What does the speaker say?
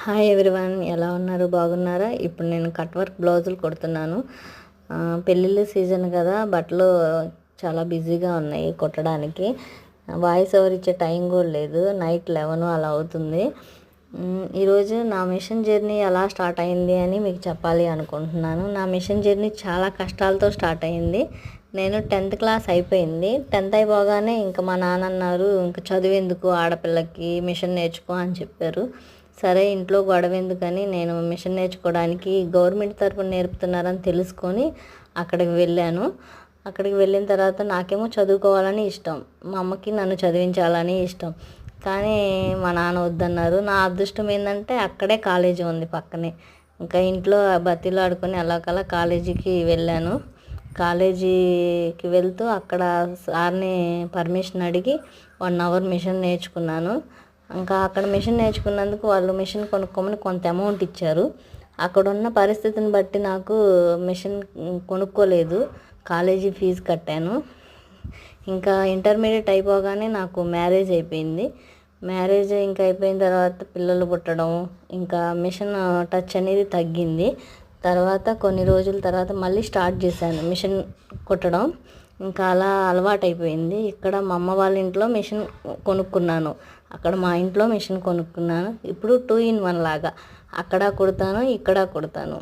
Hi everyone ఎలా ఉన్నారు? బాగున్నారా? ఇప్పుడు నేను కట్ వర్క్ బ్లౌజులు కుడుతున్నాను. పెళ్ళిళ్ళ సీజన్ కదా బట్టలు చాలా బిజీగా ఉన్నాయి కుట్టడానికి. వాయిస్ ఓవర్ ఇచ్చే టైం కూడా లేదు నైట్ లెవెన్ అలా అవుతుంది. ఈరోజు నా మిషన్ జర్నీ ఎలా స్టార్ట్ అయింది అని మీకు చెప్పాలి అనుకుంటున్నాను. నా మిషన్ జర్నీ చాలా కష్టాలతో స్టార్ట్ అయింది. నేను టెన్త్ క్లాస్ అయిపోయింది. టెన్త్ అయిపోగానే ఇంకా మా నాన్న అన్నారు ఇంకా చదువు ఎందుకు ఆడపిల్లకి? మిషన్ నేర్చుకో అని చెప్పారు. సరే ఇంట్లో గొడవ ఎందుకని నేను మిషన్ నేర్చుకోవడానికి గవర్నమెంట్ తరపున నేర్పుతున్నారని తెలుసుకొని అక్కడికి వెళ్ళాను. అక్కడికి వెళ్ళిన తర్వాత నాకేమో చదువుకోవాలని ఇష్టం. మా అమ్మకి నన్ను చదివించాలని ఇష్టం. కానీ మా నాన్న వద్దన్నారు. నా అదృష్టం ఏంటంటే అక్కడే కాలేజీ ఉంది పక్కనే. ఇంకా ఇంట్లో బతిలాడుకొని అలాగలా కాలేజీకి వెళ్ళాను. కాలేజీకి వెళ్తూ అక్కడ సార్ని పర్మిషన్ అడిగి వన్ అవర్ మిషన్ నేర్చుకున్నాను. ఇంకా అక్కడ మిషన్ నేర్చుకున్నందుకు వాళ్ళు మిషన్ కొనుక్కోమని కొంత అమౌంట్ ఇచ్చారు. అక్కడ ఉన్న పరిస్థితిని బట్టి నాకు మిషన్ కొనుక్కోలేదు. కాలేజీ ఫీజు కట్టాను. ఇంకా ఇంటర్మీడియట్ అయిపోగానే నాకు మ్యారేజ్ అయిపోయింది. మ్యారేజ్ ఇంకా అయిపోయిన తర్వాత పిల్లలు పుట్టడం ఇంకా మిషన్ టచ్ అనేది తగ్గింది. తర్వాత కొన్ని రోజుల తర్వాత మళ్ళీ స్టార్ట్ చేశాను మిషన్ కుట్టడం. ఇంకా అలా అలవాటైపోయింది. ఇక్కడ మా అమ్మ వాళ్ళ ఇంట్లో మిషన్ కొనుక్కున్నాను. అక్కడ మా ఇంట్లో మిషన్ కొనుక్కున్నాను. ఇప్పుడు టూ ఇన్ వన్ లాగా. అక్కడ కుడతాను ఇక్కడ కుడతాను.